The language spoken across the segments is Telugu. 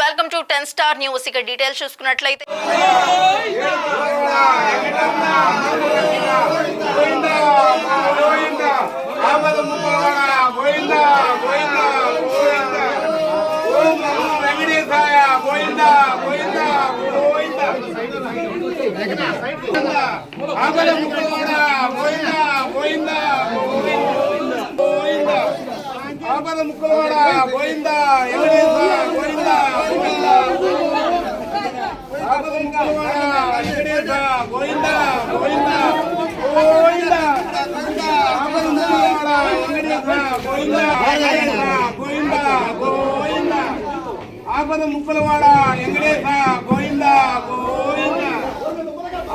Welcome to ten star news ఇక డీటెయిల్స్ చూసుకున్నట్లయితే ఆపద పోయిందా గోవింద గోవింద గోవింద ఓం నమో వెంకటేశాయ గోవింద గోవింద గోవింద ఆపద ముక్కలవాడ గోవింద గోవింద గోవింద గోవింద ఆపద ముక్కలవాడ గోవింద వెంకటేశ గోవింద గోవింద ఆపద ముక్కలవాడ వెంకటేశ గోవింద గోవింద గోవింద ఆపద ముక్కలవాడ వెంకటేశ గోవింద గోవింద.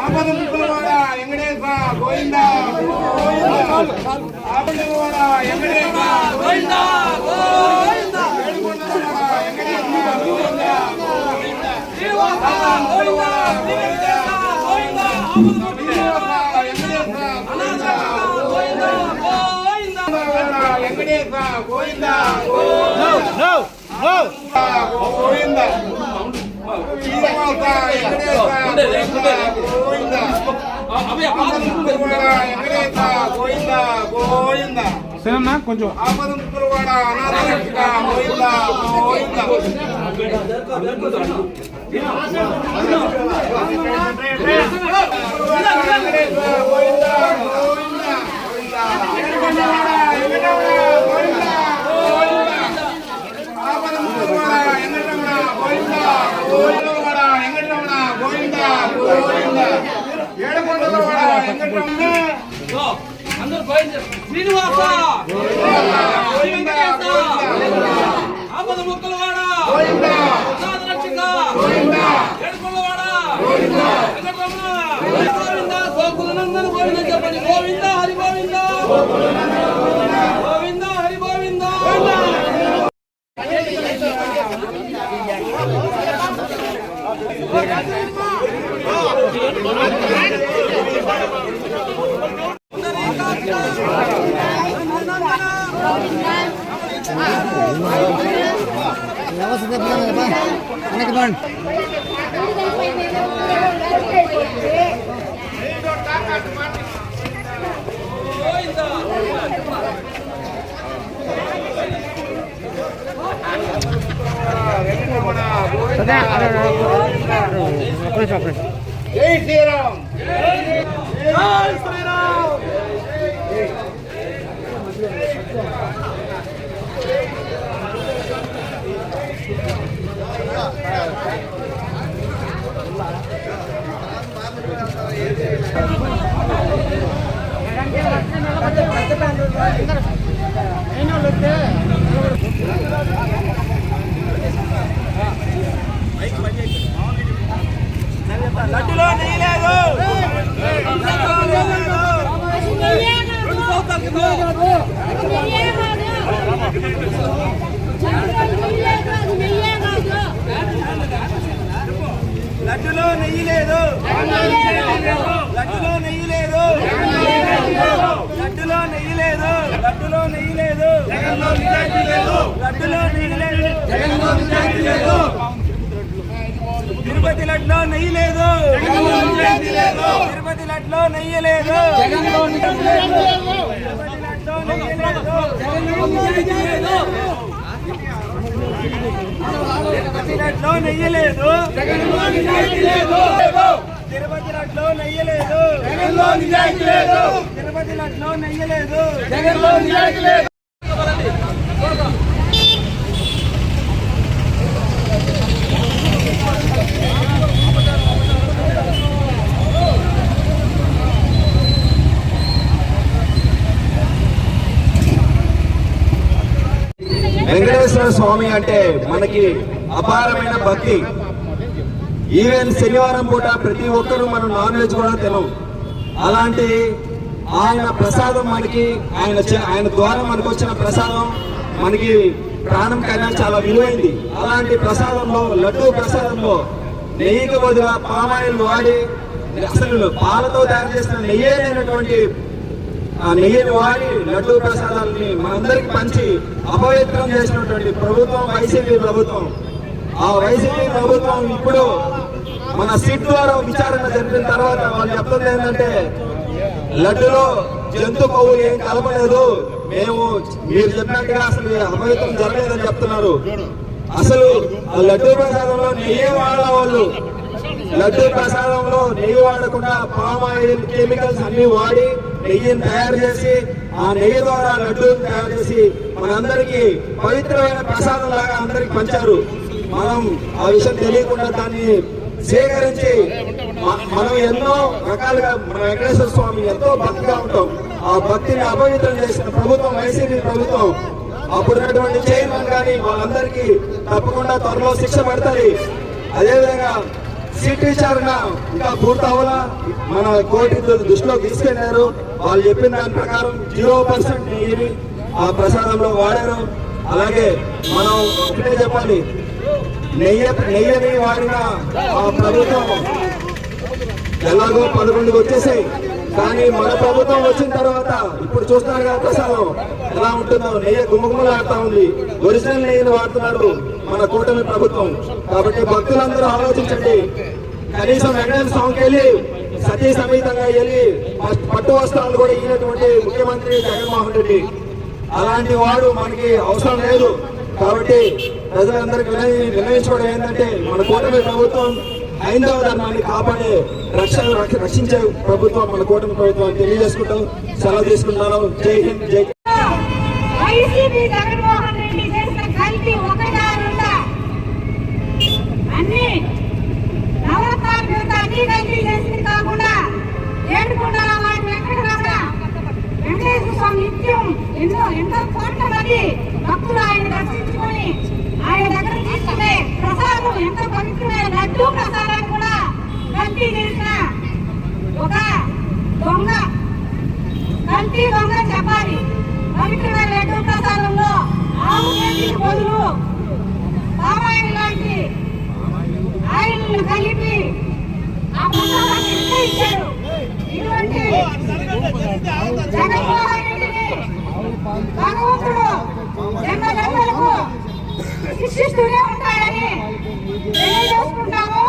ఆపద ముక్కలవాడ వెంకటేశ గోవింద గోవింద. ఆపదవాడ వెంకటేశ గోవింద. గోవింద. గోవింద గోవింద వెంకటేశ గోవింద గోవింద శ్రీనివాస వెంకటేశ గోవింద వెంకటేశ గోవింద గోవింద సరేనా కొంచెం ఆపద ముక్కులవాడ అనాథరక్షక గోవింద గోవింద వెంకటేశ గోవింద గోవింద ఏడుకొండలవాడ వెంకటరమణ గోవింద గోవింద ఆపద ముక్కులవాడ వెంకటరమణ గోవింద గోవిందవాడ వెంకటరమణ గోవింద గోవింద ఏడుకొండలవాడ వెంకటరమణ అందరూ బయలుదేరు. శ్రీనివాస! ఆపద ముక్కల వాడ గోవింద. ప్రసాద రక్షక గోవింద. ఏడుకొండ వాడ వెంకటరమణ! గోవింద గోకుల నందన గోవింద చెప్పండి. గోవింద హరి గోవింద! గోవింద హరి గోవింద! జై శ్రీరామ్ జై శ్రీరామ్ లడ్డులో నెయ్యి లేదు లడ్డులో నెయ్యి లేదు రెండు సంవత్సరాల క్రితం లడ్డులో నెయ్యి లేదు. లడ్డులో నెయ్యి లేదు. లడ్డులో నెయ్యి లేదు. లడ్డులో నెయ్యి లేదు. లడ్డులో నెయ్యి లేదు. తిరుపతి లడ్లో నెయ్యి లేదు. తిరుపతి లడ్లో నెయ్యి లేదు. తిరుపతి లడ్లో నెయ్యి లేదు తిరుపతి లడ్లో నెయ్యి లేదు తిరుపతి లడ్లో నెయ్యి వెంకటేశ్వర స్వామి అంటే మనకి అపారమైన భక్తి. ఈవెన్ శనివారం పూట ప్రతి ఒక్కరూ మనం నాన్ వెజ్ కూడా తినం అలాంటి ఆయన ప్రసాదం మనకి ఆయన ఆయన ద్వారా మనకు వచ్చిన ప్రసాదం మనకి ప్రాణం కన్నా చాలా విలువైంది. అలాంటి ప్రసాదంలో లడ్డు ప్రసాదంలో నెయ్యికి బదులుగా పామాయిల్ వాడి అసలు పాలతో తయారు చేసిన నెయ్యి అయినటువంటి నెయ్యిని వాడి లడ్డు ప్రసాదాలని మనందరికి పంచి అపవిత్రం చేసినటువంటి ప్రభుత్వం వైసీపీ ప్రభుత్వం. ఆ వైసీపీ ప్రభుత్వం ఇప్పుడు మన సిట్ ద్వారా విచారణ జరిపిన తర్వాత వాళ్ళు చెప్తుంది ఏంటంటే లడ్డులో జంతు కొవ్వు ఏం కలపలేదు. మేము మీరు చెప్పినట్టుగా అసలు అపవిత్రం జరగలేదని చెప్తున్నారు. అసలు ఆ లడ్డు ప్రసాదంలో నెయ్యి వాళ్ళ వాళ్ళు. లడ్డు ప్రసాదంలో నెయ్యి వాడకుండా పామ్ ఆయిల్ కెమికల్స్ అన్ని వాడి నెయ్యిని తయారు చేసి ఆ నెయ్యి ద్వారా లడ్డూని తయారు చేసి మనందరికీ పవిత్రమైన ప్రసాదం లాగా అందరికి పంచారు. మనం ఆ విషయం తెలియకుండా దాన్ని సేకరించి మనం ఎన్నో రకాలుగా మన వెంకటేశ్వర స్వామి ఎంతో భక్తిగా ఉంటాం. ఆ భక్తిని అపవిత్రం చేసిన ప్రభుత్వం వైసీపీ ప్రభుత్వం అప్పుడున్నటువంటి చైర్మన్ కానీ వాళ్ళందరికీ తప్పకుండా త్వరలో శిక్ష పడతాయి అదేవిధంగా సీట్ విచారణ ఇంకా పూర్తవలా. మన కోర్టు దృష్టిలో తీసుకెళ్ళారు వాళ్ళు చెప్పిన దాని ప్రకారం జీరో పర్సెంట్ నీరు ఆ ప్రసాదంలో వాడారు. అలాగే మనం ఒకటే చెప్పాలి. నెయ్యి నెయ్యని వాడిన ఆ ప్రభుత్వం ఎలాగో పదకొండుకి వచ్చేసాయి. కానీ మన ప్రభుత్వం వచ్చిన తర్వాత ఇప్పుడు చూస్తున్నారు కదా ప్రసాదం. ఎలా ఉంటుందో? నెయ్యి గుమ్మగుమ్మలాడుతా ఉంది. ఒరిజినల్ నెయ్యిని వాడుతున్నారు. మన కూటమి ప్రభుత్వం. కాబట్టి భక్తులందరూ ఆలోచించండి. కనీసం వెంకటేశ్వర స్వామికి వెళ్ళి సతీ సమేతంగా వెళ్ళి పట్టు వస్త్రాలు కూడా ఇచ్చినటువంటి ముఖ్యమంత్రి జగన్మోహన్ రెడ్డి. అలాంటి వాడు మనకి అవసరం లేదు. కాబట్టి ప్రజలందరికీ నిర్ణయించుకోవడం ఏంటంటే మన కూటమి ప్రభుత్వం హైందవ ధర్మాన్ని కాపాడే రక్షణ రక్షించే ప్రభుత్వం మన కూటమి ప్రభుత్వం తెలియజేసుకుంటాం సెలవు తీసుకుంటున్నాను. జై హింద్ జై వైసీపీ జగన్మోహన్ రెడ్డి చేసిన కల్తీ ఒకటా రెండా అన్ని నవరత్నాల పేరుతో అన్ని కల్తీ చేసింది కాకుండా ఏడుకొండల వాటి వెంకటరమణ వెంకటేశ్వర స్వామి నిత్యం ఎన్నో ఎంతో కోట్ల మంది భక్తులు ఆయన దర్శించుకొని ఆయన దగ్గర తీసుకునే ప్రసాదం ఎంతో పవిత్రమైన లడ్డు ప్రసాదాన్ని కూడా కల్తీ చేసిన ఒక దొంగ కల్తీ దొంగ చెప్పాలి. పవిత్రమైన లడ్డు ప్రసాదంలో ఆవు నెయ్యికి బదులు పామాయిల్ లాంటి ఆయిల్ కలిపి ఆ ప్రసాదాన్ని ఇచ్చాడు ఇటువంటి జగన్మోహన్ భగవంతుడు జన్మ జన్మలకు శిక్షిస్తూనే ఉంటాడని తెలియజేసుకుంటాము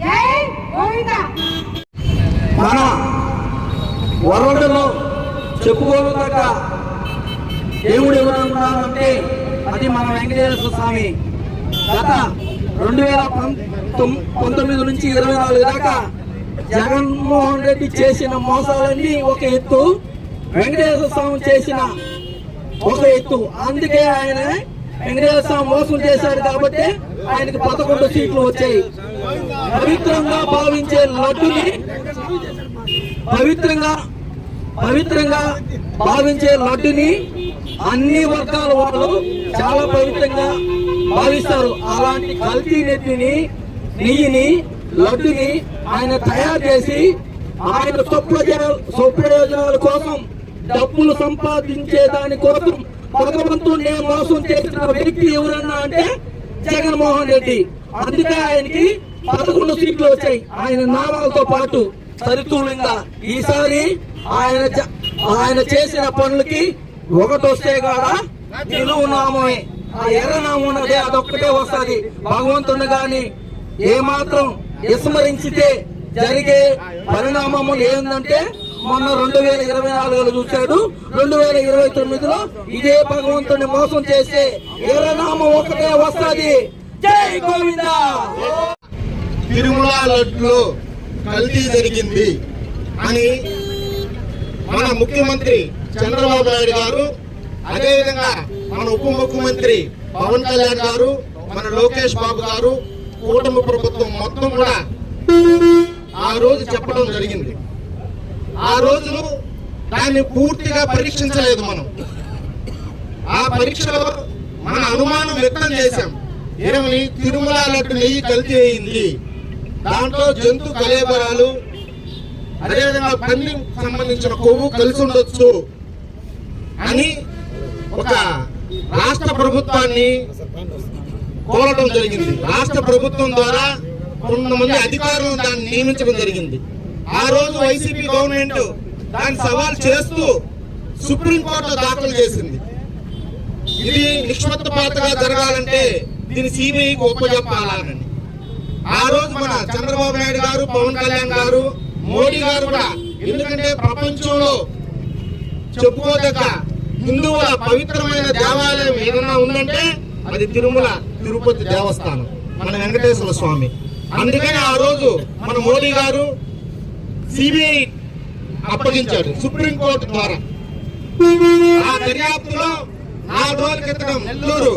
జై గోవింద మన వరల్డ్లో చెప్పుకోదగ్గ దేవుడు ఎవరన్నారంటే అది మన వెంకటేశ్వర స్వామి. గత రెండు వేల పంతొమ్మిది నుంచి ఇరవై నాలుగు దాకా జగన్మోహన్ రెడ్డి చేసిన మోసాలన్నీ ఒక ఎత్తు. వెంకటేశ్వర స్వామి చేసిన ఒక ఎత్తు. అందుకే ఆయన వెంకటేశ్వర స్వామి మోసం చేశారు కాబట్టి ఆయనకి పదకొండు సీట్లు వచ్చాయి. పవిత్రంగా భావించే లడ్డుని పవిత్రంగా పవిత్రంగా భావించే లడ్డుని అన్ని వర్గాల వాళ్ళు చాలా పవిత్రంగా భావిస్తారు. అలాంటి కల్తీ నెత్తిని నెయ్యిని లడ్డుని ఆయన తయారు చేసి ఆయన స్వప్రయోజనాల స్వప్రయోజనాల కోసం డబ్బులు సంపాదించే దాని కోసం భగవంతుడిని మోసం చేసిన వ్యక్తి ఎవరన్నా అంటే జగన్మోహన్ రెడ్డి. అందుకే ఆయనకి పదకొండు సీట్లు వచ్చాయి. ఆయన నామాలతో పాటు సరితూలంగా ఈసారి ఆయన ఆయన చేసిన పనులకి ఒకటి వస్తే కాడా నిలువు నామమే ఆ ఎర్ర నామం ఉన్నదే అదొక్కటే వస్తుంది. భగవంతుని గాని ఏమాత్రం విస్మరించితే జరిగే పరిణామము ఏంటంటే మొన్న రెండు వేల ఇరవై నాలుగులో చూశాడు. రెండు వేల ఇరవై తొమ్మిదిలో ఇదే భగవంతుని మోసం చేస్తే ఎర్రనామ ఒకటే వస్తుంది. జై గోవింద! తిరుమల కల్తీ జరిగింది అని మన ముఖ్యమంత్రి చంద్రబాబు నాయుడు గారు అదేవిధంగా మన ఉప ముఖ్యమంత్రి పవన్ కళ్యాణ్ గారు మన లోకేష్ బాబు గారు కూటమి ప్రభుత్వం మొత్తం కూడా ఆ రోజు చెప్పడం జరిగింది. ఆ రోజు దాన్ని పూర్తిగా పరీక్షించలేదు మనం. ఆ పరీక్షలో మన అనుమానం వ్యక్తం చేశాం. ఏమని? తిరుమల లడ్డు నెయ్యి కల్తీ అయింది. దాంట్లో జంతు కలేబరాలు అదేవిధంగా పంది సంబంధించిన కొవ్వు కలిసి ఉండొచ్చు అని ఒక రాష్ట్ర ప్రభుత్వాన్ని కోరటం జరిగింది. రాష్ట్ర ప్రభుత్వం ద్వారా కొంతమంది అధికారులు దాన్ని నియమించడం జరిగింది. ఆ రోజు వైసీపీ గవర్నమెంట్ దాన్ని సవాల్ చేస్తూ సుప్రీంకోర్టులో దాఖలు చేసింది. ఇది నిష్పక్షపాతగా జరగాలంటే దీన్ని సిబిఐకి ఒప్పజెప్పాలని. ఆ రోజు మన చంద్రబాబు నాయుడు గారు పవన్ కళ్యాణ్ గారు మోడీ గారు కూడా ఎందుకంటే ప్రపంచంలో చెప్పుకోదగ్గ హిందువుల పవిత్రమైన దేవాలయం ఏదన్నా ఉందంటే అది తిరుమల తిరుపతి దేవస్థానం మన వెంకటేశ్వర స్వామి. అందుకని ఆ రోజు మన మోడీ గారు సిబిఐ అప్పగించాడు. సుప్రీంకోర్టు ద్వారా. ఆ దర్యాప్తులో నాలుగు రోజుల క్రితం నెల్లూరు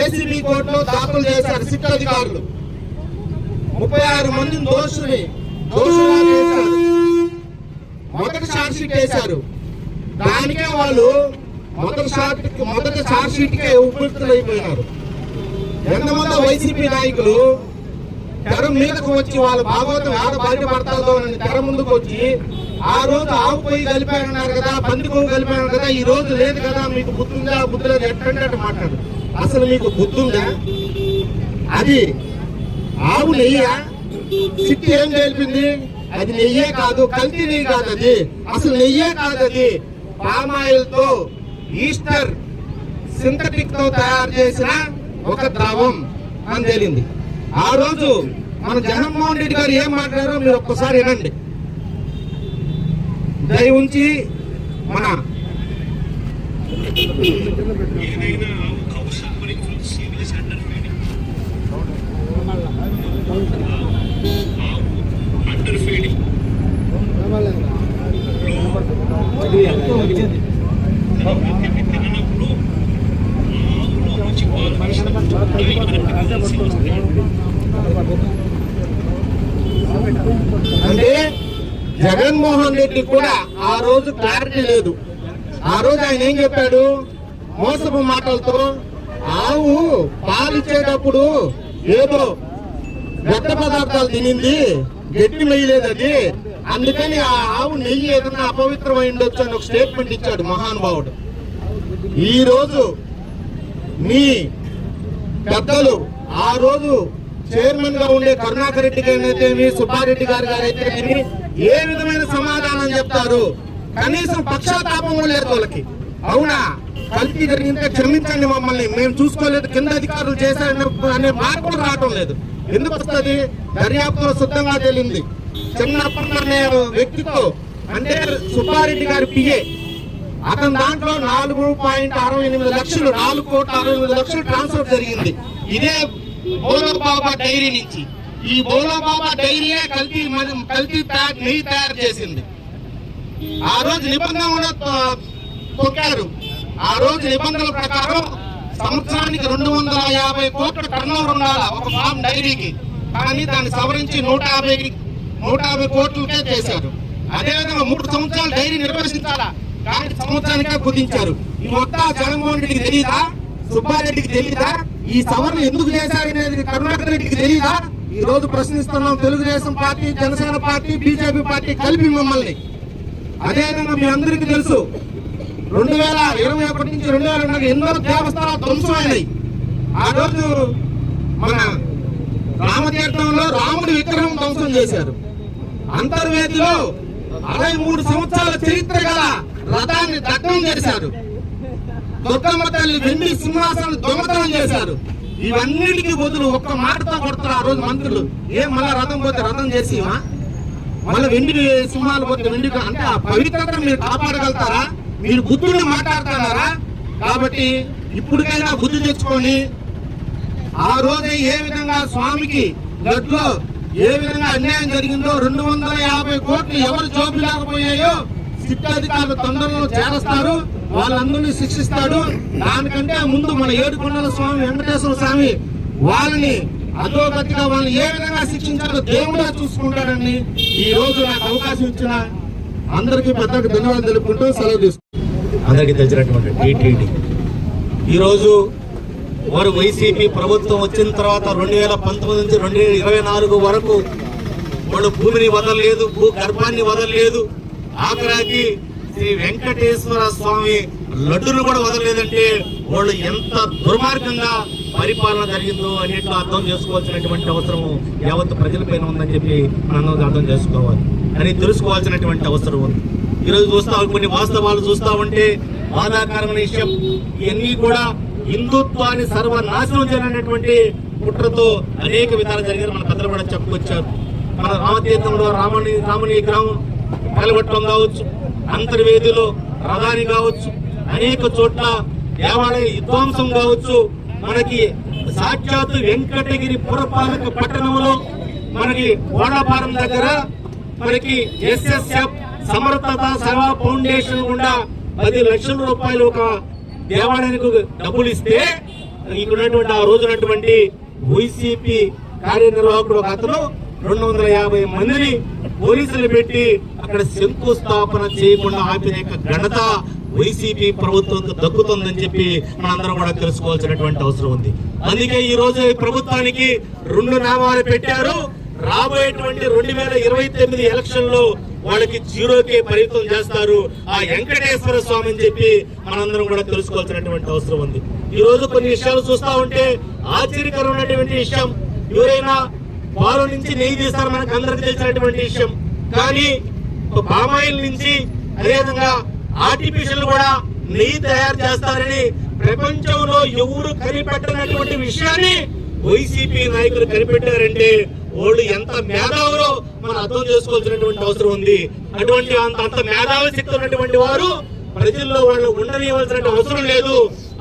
ఏసీబీ కోర్టులో దాఖలు చేశారు సిట్ అధికారులు. ముప్పై ఆరు మంది దోషుని దోషులుగా చేశారు. మొదటి ఛార్జ్ షీట్ వేశారు. దానికే వాళ్ళు మొదటి షార్ట్ మొదటి ఛార్జ్ షీట్ కే ఉపయుక్తులైపోయినారు. ఎంతమంది వైసీపీ నాయకులు తెర మీదకు వచ్చి వాళ్ళ భాగవతం ఆడ బయటపడతాదో అని తెర ముందుకు వచ్చి ఆ రోజు ఆవు పోయి కలిపారన్నారు కదా పంది కొవ్వు కలిపాను కదా ఈ రోజు లేదు కదా మీకు బుద్ధుందా బుద్ధి లేదు ఎట్టంటే అట్ట మాట్లాడు. అసలు మీకు బుద్ధుందా? అది ఆవు నెయ్య? సిట్టి ఏం గెలిపింది అది నెయ్యే కాదు కల్తీ నెయ్యి కాదు అది. అసలు నెయ్యే కాదు అది. పామాయిల్తో ఈస్టర్ సింథటిక్తో తయారు చేసిన ఒక ద్రవం అని తేలింది. ఆ రోజు మన జగన్మోహన్ రెడ్డి గారు ఏం మాట్లాడారో మీరు ఒక్కసారి వినండి. దయ ఉంచి మన అంటే జగన్మోహన్ రెడ్డి కూడా ఆ రోజు క్లారిటీ లేదు. ఆ రోజు ఆయన ఏం చెప్పాడు? మోసపు మాటలతో ఆవు పాలిచ్చేటప్పుడు ఏదో వ్యర్థ పదార్థాలు తినింది గట్టి మెయ్యలేదు అది. అందుకని ఆ ఆవు నెయ్యి ఏదన్నా అపవిత్రమై ఉండొచ్చు అని ఒక స్టేట్మెంట్ ఇచ్చాడు మహానుభావుడు. ఈ రోజు మీ పెద్దలు ఆ రోజు చైర్మన్గా ఉండే కరుణాకర్ రెడ్డి గారైతేమి సుబ్బారెడ్డి గారు గారైతేమి ఏ విధమైన సమాధానం చెప్తారు? కనీసం పక్షాతాపం లేదు వాళ్ళకి. అవునా? కలిపి జరిగితే క్షమించండి మమ్మల్ని. మేము చూసుకోలేదు కింద అధికారులు చేశారనే అనే మార్పులు రావటం లేదు. ఎందుకు వస్తుంది? దర్యాప్తులో శుద్ధంగా తేలింది. చిన్నప్పటి వ్యక్తితో. అంటే సుబ్బారెడ్డి గారి పిఏ అతని దాంట్లో నాలుగు పాయింట్ అరవై ఎనిమిది లక్షలు నాలుగు కోట్ల అరవై ఎనిమిది లక్షలు ట్రాన్స్ఫర్ జరిగింది. ఇదే బోలోబాబా డైరీ నుంచి. ఈ బోలోబాబా డైరీయే కల్తీ కల్తీ ప్యాక్ నెయ్యి తయారు చేసింది. ఆ రోజు నిబంధన కూడా తొక్కారు. ఆ రోజు నిబంధనల ప్రకారం సంవత్సరానికి రెండు వందల యాభై కోట్ల టర్నోవర్ ఉండాల ఒక ఫామ్ డైరీకి. కానీ దాన్ని సవరించి నూట యాభై నూట యాభై కోట్లకే చేశారు. అదేవిధంగా మూడు సంవత్సరాలు డైరీ నిర్వహించాలా? కానీ సంవత్సరానికే కుదించారు. ఈ మొత్తం జగన్మోహన్ రెడ్డికి తెలియదా సుబ్బారెడ్డికి తెలియదా ఈ సవరణ ఎందుకు చేశారనేది కరుణాకర్ రెడ్డికి తెలియదా ఈ రోజు ప్రశ్నిస్తున్నాం Telugu Desam party Janasena party BJP party కలిపి మిమ్మల్ని. అదేవిధంగా మీ అందరికీ తెలుసు రెండు వేల ఇరవై ఒకటి నుంచి రెండు వేల రెండు ఎన్నో దేవస్థానాలు ధ్వంసమైనవి ఆ రోజు మన రామతీర్థంలో రాముడి విగ్రహం ధ్వంసం చేశారు. అంతర్వేదిలో అరవై మూడు సంవత్సరాల చరిత్ర గల రథాన్ని దగ్ధం చేశారు. దుర్గమ్మ తల్లి వెండి సింహాసనం దొంగతనం చేశారు. ఇవన్నిటికి బదులు ఒక్క మాటతో కొడతారు ఆ రోజు మంత్రులు. ఏం మళ్ళా రథం పోతే రథం చేసివా? మళ్ళీ వెండి సింహాలు పోతే వెండి అంటే ఆ పవిత్రత మీరు కాపాడగలుగుతారా? మీరు బుద్ధుడిని మాట్లాడుతున్నారా? కాబట్టి ఇప్పటికైనా బుద్ధి తెచ్చుకొని ఆ రోజే ఏ విధంగా స్వామికి గడ్లో ఏ విధంగా అన్యాయం జరిగిందో రెండు వందల యాభై కోట్లు ఎవరు జోబు లేకపోయాయో సిట్ అధికారులు తొందరలో చేరస్తారు వాళ్ళందరినీ శిక్షిస్తాడు దానికంటే ముందు మన ఏడుకొండల స్వామి వెంకటేశ్వర స్వామి వాళ్ళని అధోగతిగా వాళ్ళని ఏ విధంగా శిక్షించాలో దేవుడే చూసుకుంటాడని ఈ రోజు నాకు అవకాశం ఇచ్చిన అందరికీ పెద్దకు ధన్యవాదాలు తెలుపుకుంటూ సెలవు తీసుకుంటాం అందరికీ తెచ్చినటువంటి టీటీడీ. ఈరోజు వారు వైసీపీ ప్రభుత్వం వచ్చిన తర్వాత రెండు వేల పంతొమ్మిది నుంచి రెండు వేల ఇరవై నాలుగు వరకు వాళ్ళు భూమిని వదలలేదు భూ గర్భాన్ని వదలలేదు. ఆఖరాకి శ్రీ వెంకటేశ్వర స్వామి లడ్డును కూడా వదలలేదంటే వాళ్ళు ఎంత దుర్మార్గంగా పరిపాలన జరిగిందో అన్నిట్లో అర్థం చేసుకోవాల్సినటువంటి అవసరం యావత్ ప్రజలపైన ఉందని చెప్పి మనం అర్థం చేసుకోవాలి. అని తెలుసుకోవాల్సినటువంటి అవసరం ఉంది. ఈరోజు చూస్తా కొన్ని వాస్తవాలు చూస్తా ఉంటే బాధాకరమైన విషయం ఇవన్నీ కూడా హిందుత్వాన్ని సర్వనాశనం చేయాలనేటువంటి కుట్రతో అనేక విధాలు జరిగారు మన పెద్దలు కూడా చెప్పుకొచ్చారు. మన రామతీర్థంలో రామని రామని గ్రామం కలవట్టం కావచ్చు అంతర్వేదిలో రథాని కావచ్చు అనేక చోట్ల దేవాలయ విధ్వంసం కావచ్చు. మనకి సాక్షాత్ వెంకటగిరి పురపాలక పట్టణంలో మనకి ఓడాపారం దగ్గర మనకి ఎస్ఎస్ఎఫ్ సమర్థత సేవా ఫౌండేషన్ గుండా పది లక్షల రూపాయలు ఒక దేవాలయానికి డబ్బులు ఇస్తే ఇక్కడ ఆ రోజునటువంటి వైసీపీ కార్యనిర్వాహకుడు ఒక అతను రెండు వందల యాభై మందిని పోలీసులు పెట్టి అక్కడ శంకుస్థాపన చేయకుండా ఆపిన యొక్క ఘనత వైసీపీ ప్రభుత్వం దక్కుతుందని చెప్పి మనందరం కూడా తెలుసుకోవాల్సినటువంటి అవసరం ఉంది. అందుకే ఈ రోజు ఈ ప్రభుత్వానికి రెండు నామాలు పెట్టారు. రాబోయేటువంటి రెండు వేల ఇరవై తొమ్మిది ఎలక్షన్లో వాళ్ళకి జీరోకే పరిమితం చేస్తారు. ఆ వెంకటేశ్వర స్వామి అని చెప్పి మనందరం కూడా తెలుసుకోవాల్సినటువంటి అవసరం ఉంది. ఈ రోజు కొన్ని విషయాలు చూస్తా ఉంటే ఆశ్చర్యకరమైనటువంటి విషయం. ఎవరైనా పాలు నుంచి నెయ్యి తీస్తారు మనకు అందరికి తెలిసినటువంటి విషయం. కానీ పామాయిల్ నుంచి అదేవిధంగా ఆర్టిఫిషియల్ కూడా నెయ్యి తయారు చేస్తారని ప్రపంచంలో ఎవరు కనిపెట్టనటువంటి విషయాన్ని వైసీపీ నాయకులు కనిపెట్టారంటే వాళ్ళు ఎంత మేధావులో మనం అర్థం చేసుకోవాల్సినటువంటి అవసరం ఉంది. అటువంటి అంత అంత మేధావి శక్తి ఉన్నటువంటి వారు ప్రజల్లో వాళ్ళు ఉండనివ్వాల్సిన అవసరం లేదు.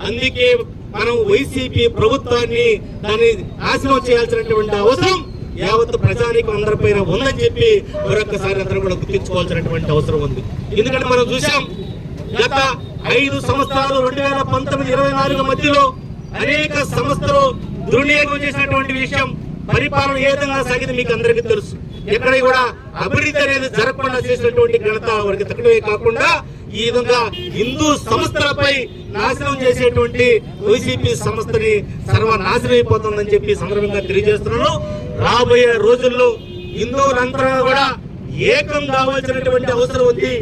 అందుకే మనం వైసీపీ ప్రభుత్వాన్ని దాన్ని నాశనం చేయాల్సినటువంటి అవసరం యావత్ ప్రజానికి అందరిపైన ఉందని చెప్పి మరొకసారి అందరూ కూడా గుర్తించుకోవాల్సినటువంటి అవసరం ఉంది. ఎందుకంటే మనం చూసాం గత ఐదు సంవత్సరాలు రెండు వేల పంతొమ్మిది ఇరవై నాలుగు మధ్యలో అనేక సంస్థలు దుర్వినియోగం చేసినటువంటి విషయం పరిపాలన ఏ విధంగా సాగింది మీకు అందరికీ తెలుసు. ఎక్కడ కూడా అభివృద్ధి అనేది జరగకుండా చేసినటువంటి ఘనత వారికి తక్కువే కాకుండా ఈ విధంగా హిందూ సంస్థలపై నాశనం చేసేటువంటి వైసీపీ సంస్థని సర్వనాశనం అయిపోతుందని చెప్పి సందర్భంగా తెలియజేస్తున్నాను. రాబోయే రోజుల్లో హిందువులందరూ కూడా ఏకం కావాల్సినటువంటి అవసరం ఉంది.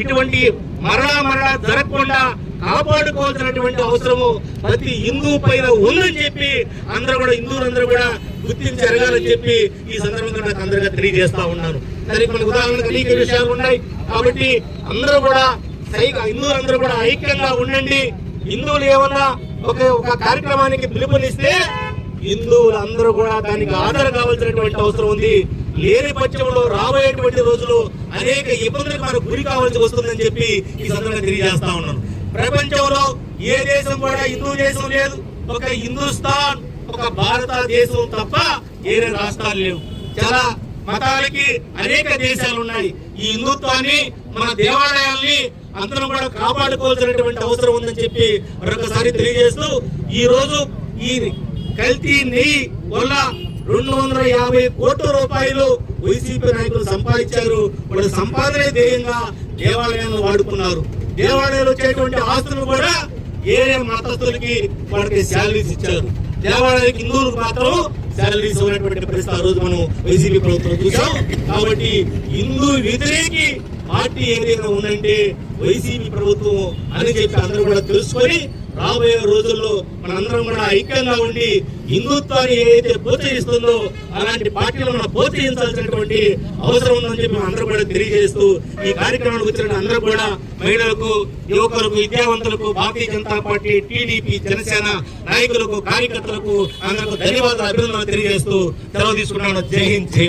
ఇటువంటి మరణ మరణ జరగకుండా కాపాడుకోవాల్సినటువంటి అవసరము ప్రతి హిందూ పైన ఉందని చెప్పి అందరూ కూడా హిందువులందరూ కూడా గుర్తించి జరగాలని చెప్పి ఈ సందర్భంగా నాకు అందరిగా తెలియజేస్తా ఉన్నాను. సరే కొన్ని ఉదాహరణకు అనేక విషయాలు ఉన్నాయి. కాబట్టి అందరూ కూడా హిందువులందరూ కూడా ఐక్యంగా ఉండండి. హిందువులు ఏమన్నా ఒక ఒక కార్యక్రమానికి పిలుపునిస్తే హిందువులందరూ కూడా దానికి ఆధార కావాల్సినటువంటి అవసరం ఉంది. లేని పక్షంలో రాబోయేటువంటి రోజులు అనేక ఇబ్బందులకు మనకు గురి కావాల్సి వస్తుందని చెప్పి ఈ సందర్భంగా తెలియజేస్తా ఉన్నాను. ప్రపంచంలో ఏ దేశం కూడా హిందూ దేశం లేదు. ఒక హిందుస్థాన్ ఒక భారతదేశం తప్ప వేరే రాష్ట్రాలు లేవు. చాలా మతాలకి అనేక దేశాలు ఉన్నాయి. ఈ హిందుత్వాన్ని మన దేవాలయాల్ని అందరం కూడా కాపాడుకోవాల్సినటువంటి అవసరం ఉందని చెప్పి మరొకసారి తెలియజేస్తూ ఈ రోజు ఈ కల్తీ నెయ్యి వల్ల రెండు వందల యాభై కోట్ల రూపాయలు వైసీపీ నాయకులు సంపాదించారు. వాళ్ళు సంపాదనే ధ్యేయంగా దేవాలయాలను వాడుకున్నారు. దేవాలయాలు వచ్చేటువంటి ఆస్తులు కూడా ఏఏ మతస్థులకి వాళ్ళకి శాలరీస్ ఇచ్చారు. దేవాలయానికి హిందువులకు మాత్రం శాలరీస్ ఉన్నటువంటి పరిస్థితి ఆ రోజు మనం వైసీపీ ప్రభుత్వం చూసాం. కాబట్టి హిందూ వ్యతిరేకి పార్టీ ఏదైనా ఉందంటే వైసీపీ ప్రభుత్వం అని చెప్పి అందరూ కూడా తెలుసుకొని రాబోయే రోజుల్లో మనందరం కూడా ఐక్యంగా ఉండి హిందుత్వాన్ని ఏదైతే ప్రోత్సహిస్తుందో అలాంటి పార్టీలు మనం ప్రోత్సహించాల్సినటువంటి అవసరం ఉందని చెప్పి అందరూ కూడా తెలియజేస్తూ ఈ కార్యక్రమానికి వచ్చిన అందరూ కూడా మహిళలకు యువకులకు విద్యావంతులకు భారతీయ జనతా పార్టీ టీడీపీ జనసేన నాయకులకు కార్యకర్తలకు అందరికి ధన్యవాదాలు అభినందనలు తెలియజేస్తూ సెలవు తీసుకున్నాను జై హింద్ జై